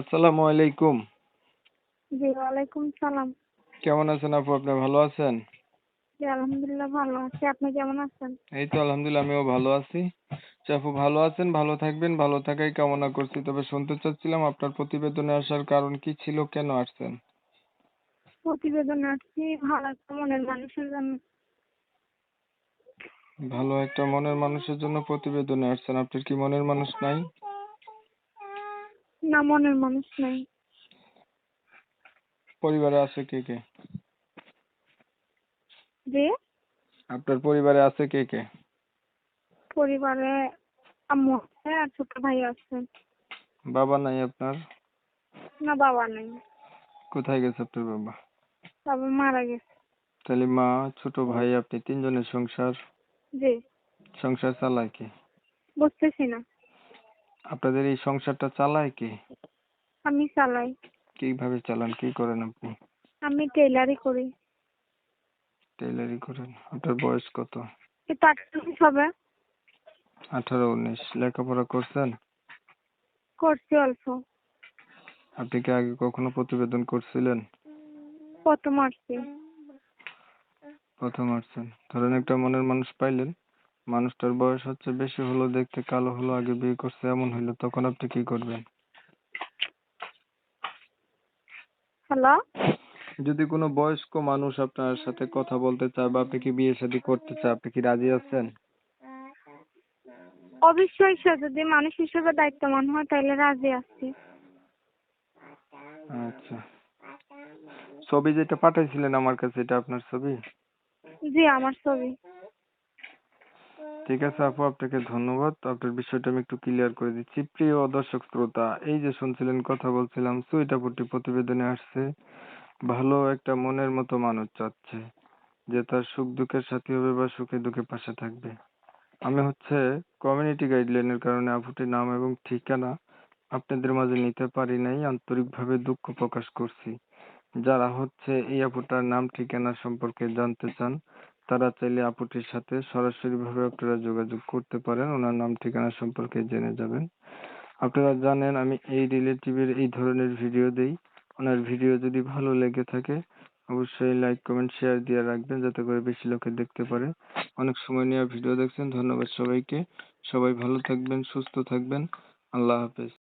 আসসালামু আলাইকুম। জি ওয়ালাইকুম সালাম। কেমন আছেন আপু? আপনি ভালো আছেন? জি আলহামদুলিল্লাহ ভালো আছি। আপনি কেমন আছেন? এই তো আলহামদুলিল্লাহ আমিও ভালো আছি। আপু ভালো আছেন? ভালো থাকবেন ভালো থাকাই কামনা করছি। তবে শুনতে চাচ্ছিলাম আপনার প্রতিবেদনে আসার কারণ কি ছিল কেন আসছেন? প্রতিবেদন আসছি ভালো একটা মনের মানুষের জন্য। ভালো একটা মনের মানুষের জন্য প্রতিবেদনে আসছেন। আপনার কি মনের মানুষ নাই? না মনের মানুষ নাই। পরিবারে আছে কে কে? যে? আপনার পরিবারে আছে কে কে? পরিবারে আম্মু আছে আর ছোট ভাই আছে। বাবা নাই আপনার? না বাবা নেই। কোথায় গেছে আপনার বাবা? বাবা মারা গেছে। তাহলে মা ছোট ভাই আপনি তিনজনের সংসার? জি সংসার চালায় কে? বুঝতেছি না। আপনাদের এই সংসারটা চালায় কে? আমি চালাই। কীভাবে চালান? কি করেন আপনি? আমি টেলারি করি। টেলারি করেন? আপনার বয়স কত? আটচল্লিশ হবে। আঠারো উনিশ। লেখাপড়া করছেন? করছি অল্প। আপনি কি আগে কখনো প্রতিবেদন করছিলেন? প্রথম আসছি। প্রথম আসছেন। ধরেন একটা মনের মানুষ পাইলেন। মানুষটার বয়স হচ্ছে বেশি হলো দেখতে কালো হলো আগে বিয়ে করছে এমন হইল তখন আপনি কি করবেন? হ্যালো? যদি কোনো বয়স্ক মানুষ আপনার সাথে কথা বলতে চায় বা আপনি কি বিয়ে শাদী করতে চায় আপনি কি রাজি আছেন? অবশ্যই সে যদি মানুষ হিসেবে দায়িত্ববান হয় তাহলে রাজি আছি। আচ্ছা। ছবি যেটা পাঠাইছিলেন আমার কাছে এটা আপনার ছবি? জি আমার ছবি। ঠিক আছে আপু, আপনাকে ধন্যবাদ। আপনার বিষয়টা আমি একটু ক্লিয়ার করে দিচ্ছি। প্রিয় দর্শক, শ্রোতা, এই যে শুনছিলেন, কথা বলছিলাম, সুইটাপুটি প্রতিবেদনে আসছে, ভালো একটা মনের মতো মানুষ চাচ্ছে, যে তার সুখ দুঃখের সাথী হবে বা সুখে দুঃখে পাশে থাকবে। আমি হচ্ছে কমিউনিটি গাইডলাইনের কারণে আপুটির নাম এবং ঠিকানা আপনাদের মাঝে নিতে পারি নাই, আন্তরিকভাবে দুঃখ প্রকাশ করছি। যারা হচ্ছে এই আপুটার নাম ঠিকানা সম্পর্কে জানতে চান তারা চাইলে আপুটির সাথে সরাসরি ভাবে আপনারা যোগাযোগ করতে পারেন। ওনার নাম, ঠিকানা সম্পর্কে জেনে যাবেন। আপনারা জানেন, আমি এই রিলেটিভের এই ধরনের ভিডিও দেই। ওনার ভিডিও যদি ভালো লেগে থাকে, অবশ্যই লাইক, কমেন্ট, শেয়ার দিয়ে রাখবেন, যাতে করে বেশি লোকে দেখতে পারে। অনেক সময় নিয়ে ভিডিও দেখছেন। ধন্যবাদ সবাইকে। সবাই ভালো থাকবেন, সুস্থ থাকবেন। আল্লাহ হাফেজ।